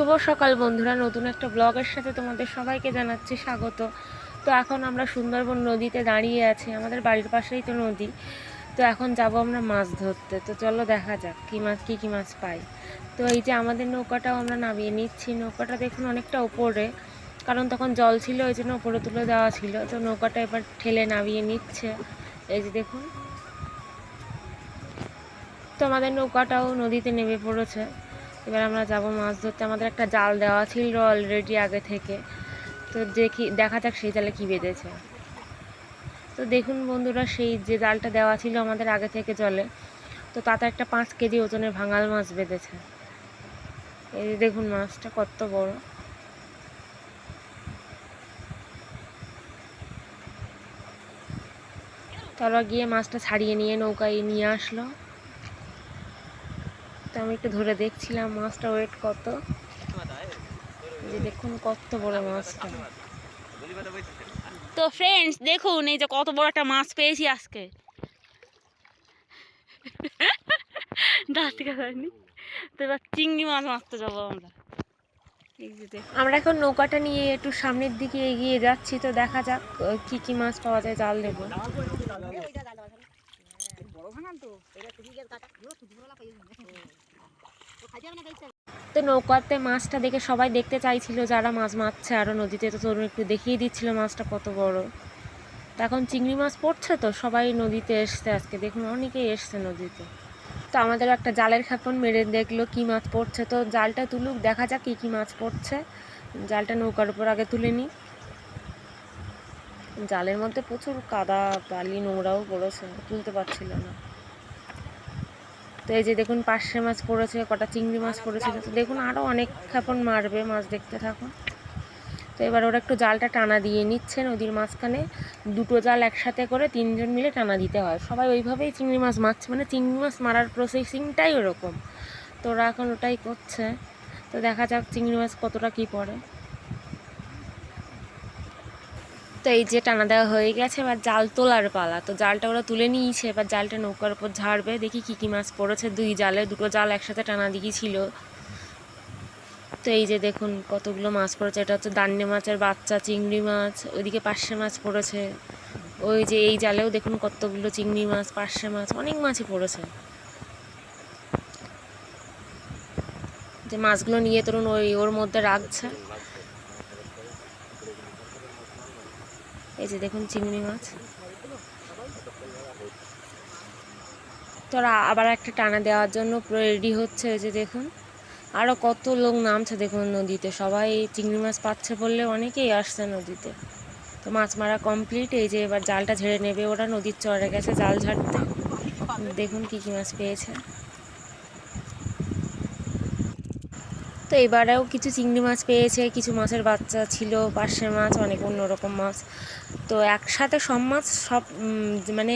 শুভ সকাল বন্ধুরা। নতুন একটা ব্লগের সাথে তোমাদের সবাইকে জানাচ্ছি স্বাগত। তো এখন আমরা সুন্দরবন নদীতে দাঁড়িয়ে আছি। আমাদের বাড়ির পাশেই তো নদী। তো এখন যাব আমরা মাছ ধরতে। তো চলো দেখা যাক কী মাছ কী কী মাছ পাই। তো এই যে আমাদের নৌকাটাও আমরা নামিয়ে নিচ্ছি। নৌকাটা দেখুন অনেকটা উপরে। কারণ তখন জল ছিল, ওই জন্য উপরে তুলে দেওয়া ছিল। তো নৌকাটা এবার ঠেলে নামিয়ে নিচ্ছে। এই যে দেখুন। তো আমাদের নৌকাটাও নদীতে নেমে পড়েছে। এবার আমরা যাব মাছ ধরতে। আমাদের একটা জাল দেওয়া ছিল অলরেডি আগে থেকে। তো দেখি, দেখা যাক সেই জালে কী বেঁধেছে। তো দেখুন বন্ধুরা, সেই যে জালটা দেওয়া ছিল আমাদের আগে থেকে জলে, তো তাতে একটা পাঁচ কেজি ওজনের ভাঙাল মাছ বেঁধেছে। এই যে দেখুন মাছটা কত বড়। তারপর গিয়ে মাছটা ছাড়িয়ে নিয়ে নৌকায় নিয়ে আসলো। আমি একটু ধরে দেখছিলাম মাছটা ওয়েট কত। যে দেখুন কত বড় মাছটা। তো ফ্রেন্ডস দেখুন এই যে কত বড় একটা মাছ পেয়েছি আজকে। দাঁত হয়নি তো এবার চিংড়ি মাছ মারতে যাব আমরা। আমরা এখন নৌকাটা নিয়ে একটু সামনের দিকে এগিয়ে যাচ্ছি তো দেখা যাক কি কি মাছ পাওয়া যায় জাল দেবো তো নৌকাতে মাছটা দেখে সবাই দেখতে চাইছিল যারা মাছ মারছে আরও নদীতে তো তরুণ একটু দেখিয়ে দিচ্ছিল মাছটা কত বড়। এখন চিংড়ি মাছ পড়ছে তো, সবাই নদীতে এসছে আজকে, দেখুন অনেকেই এসছে নদীতে। তো আমাদের একটা জালের খাপন মেরে দেখল কি মাছ পড়ছে, তো জালটা তুলুক, দেখা যাক কী কী মাছ পড়ছে। জালটা নৌকার উপর আগে তুলে নিই। জালের মধ্যে প্রচুর কাদা, বালি, নোংরাও পড়েছে, তুলতে পারছিল না। তো এই যে দেখুন পার্শে মাছ পড়েছে, কটা চিংড়ি মাছ পড়েছিল তো দেখুন আরও অনেক খাপন মারবে মাছ দেখতে থাকুন। তো এবার ওরা একটু জালটা টানা দিয়ে নিচ্ছে নদীর মাঝখানে। দুটো জাল একসাথে করে তিনজন মিলে টানা দিতে হয়। সবাই ওইভাবেই চিংড়ি মাছ মারছে মানে চিংড়ি মাছ মারার প্রসেসিংটাই ওরকম। তো ওরা এখন ওটাই করছে। তো দেখা যাক চিংড়ি মাছ কতটা কী পড়ে। তো এই যে টানা দেওয়া হয়ে গেছে, এবার জাল তোলার পালা। তো জালটা ওরা তুলে নিয়েছে, এবার জালটা নৌকার উপর ঝাড়বে, দেখি কী কী মাছ পড়েছে। দুই জালে, দুটো জাল একসাথে টানা দিয়েছিল তো এই যে দেখুন কতগুলো মাছ পড়েছে, এটা হচ্ছে দান্নে মাছের বাচ্চা চিংড়ি মাছ, ওইদিকে পার্শে মাছ পড়েছে। ওই যে এই জালেও দেখুন কতগুলো চিংড়ি মাছ পার্শে মাছ, অনেক মাছই পড়েছে। যে মাছগুলো নিয়ে তরুণ ওই ওর মধ্যে রাখছে। এই যে দেখুন চিংড়ি মাছ। তোরা আবার একটা টানা দেওয়ার জন্য রেডি হচ্ছে এই যে দেখুন। আরও কত লোক নামছে দেখুন নদীতে। সবাই চিংড়ি মাছ পাচ্ছে বললে অনেকেই আসছে নদীতে। তো মাছ মারা কমপ্লিট এই যে এবার জালটা ঝেড়ে নেবে। ওরা নদীর চরে গেছে জাল ঝাড়তে। দেখুন কী কী মাছ পেয়েছে। তো এবারেও কিছু চিংড়ি মাছ পেয়েছে, কিছু মাছের বাচ্চা ছিল, পার্শে মাছ, অনেক অন্যরকম মাছ। তো একসাথে সব মাছ, সব মানে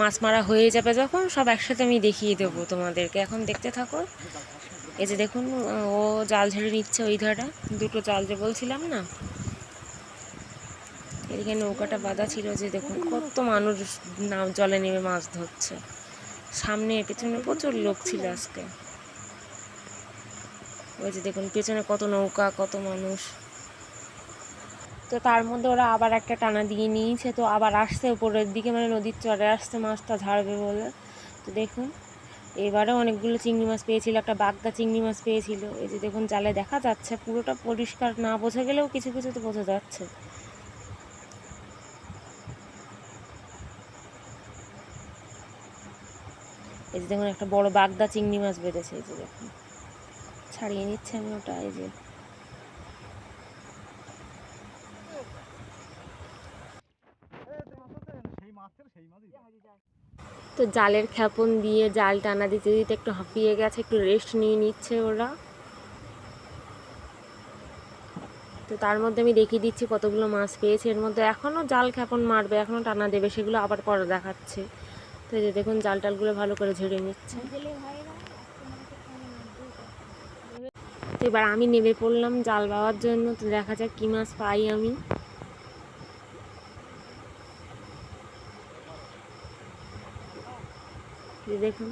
মাছ মারা হয়ে যাবে যখন, সব একসাথে আমি দেখিয়ে দেবো তোমাদেরকে। এখন দেখতে থাকো। এই যে দেখুন, ও জাল ঝেড়ে নিচ্ছে ওই ধারে। দুটো জাল যে বলছিলাম না? এদিকে নৌকাটা বাঁধা ছিল যে দেখুন, কত মানুষ জলে নেমে মাছ ধরছে। সামনে, পেছনে প্রচুর লোক ছিল আজকে। ওই যে দেখুন, পেছনে কত নৌকা, কত মানুষ। তো তার মধ্যে ওরা আবার একটা টানা দিয়ে নিয়েছে, তো আবার আসছে উপরের দিকে মানে নদীর চরে আসছে মাছটা ঝাড়বে বলে। তো দেখুন, এবারে অনেকগুলো চিংড়ি মাছ পেয়েছিল, একটা বাগদা চিংড়ি মাছ পেয়েছিল। এই যে দেখুন, জালে দেখা যাচ্ছে, পুরোটা পরিষ্কার না বোঝা গেলেও কিছু কিছু তো বোঝা যাচ্ছে। এই যে দেখুন, একটা বড় বাগদা চিংড়ি মাছ বেঁধেছে, এই যে দেখুন। ছাড়িয়ে নিচ্ছে আমি ওটা, এই যে। তো জালের খ্যাপন দিয়ে জাল টানা দিতে দিতে একটু হাঁপিয়ে গেছে, একটু রেস্ট নিয়ে নিচ্ছে ওরা। তো তার মধ্যে আমি দেখিয়ে দিচ্ছি কতগুলো মাছ পেয়েছে। এর মধ্যে এখনও জাল খ্যাপন মারবে এখনও টানা দেবে, সেগুলো আবার পরে দেখাচ্ছে। তো এই যে দেখুন, জাল টালগুলো ভালো করে ঝেড়ে নিচ্ছে তো এবার আমি নেমে পড়লাম জাল বাওয়ার জন্য। তো দেখা যাক কী মাছ পাই আমি। দেখুন।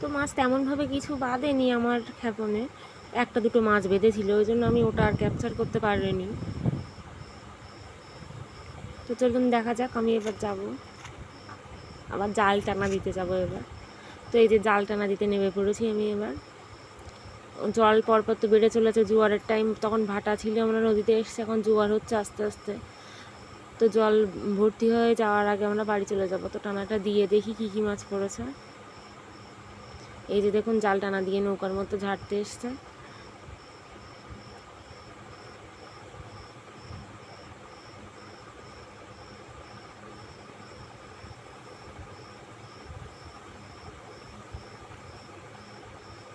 তো মাছ তেমনভাবে কিছু বাঁধেনি আমার ক্ষেপণে। একটা দুটো মাছ বেঁধেছিল, ওই জন্য আমি ওটা আর ক্যাপচার করতে পারিনি। তো চলুন দেখা যাক, আমি এবার যাব। আবার জাল টানা দিতে যাব এবার। তো এই যে জাল টানা দিতে নেমে পড়েছি আমি এবার। জল পরপর তো বেড়ে চলেছে, জোয়ারের টাইম তখন ভাটা ছিল, আমরা নদীতে এসেছি, এখন জোয়ার হচ্ছে আস্তে আস্তে। তো জল ভর্তি হয়ে যাওয়ার আগে আমরা বাড়ি চলে যাব। তো টানাটা দিয়ে দেখি কী কী মাছ পড়েছে। এই যে দেখুন, জাল টানা দিয়ে নৌকার মতো ঝাড়তে এসছে।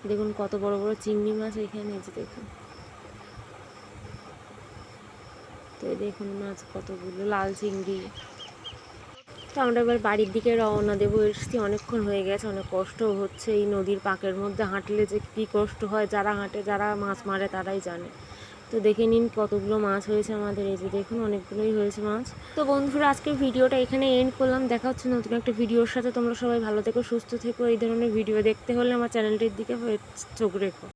দেখুন কত বড় বড় চিংড়ি মাছ এখানে যে দেখুন। তো দেখুন মাছ কতগুলো, লাল চিংড়ি। তো আমরা এবার বাড়ির দিকে রওনা দেবো, এসছি অনেকক্ষণ হয়ে গেছে, অনেক কষ্ট হচ্ছে। এই নদীর পাকের মধ্যে হাঁটলে যে কী কষ্ট হয়, যারা হাঁটে, যারা মাছ মারে তারাই জানে। তো দেখে নিন কতগুলো মাছ হয়েছে আমাদের। এই যে দেখুন, অনেকগুলোই হয়েছে মাছ। তো বন্ধুরা, আজকের ভিডিওটা এখানে এন্ড করলাম। দেখা হচ্ছে নতুন একটা ভিডিওর সাথে। তোমরা সবাই ভালো থেকো, সুস্থ থেকো। এই ধরনের ভিডিও দেখতে হলে আমার চ্যানেলটির দিকে চোখ রেখো।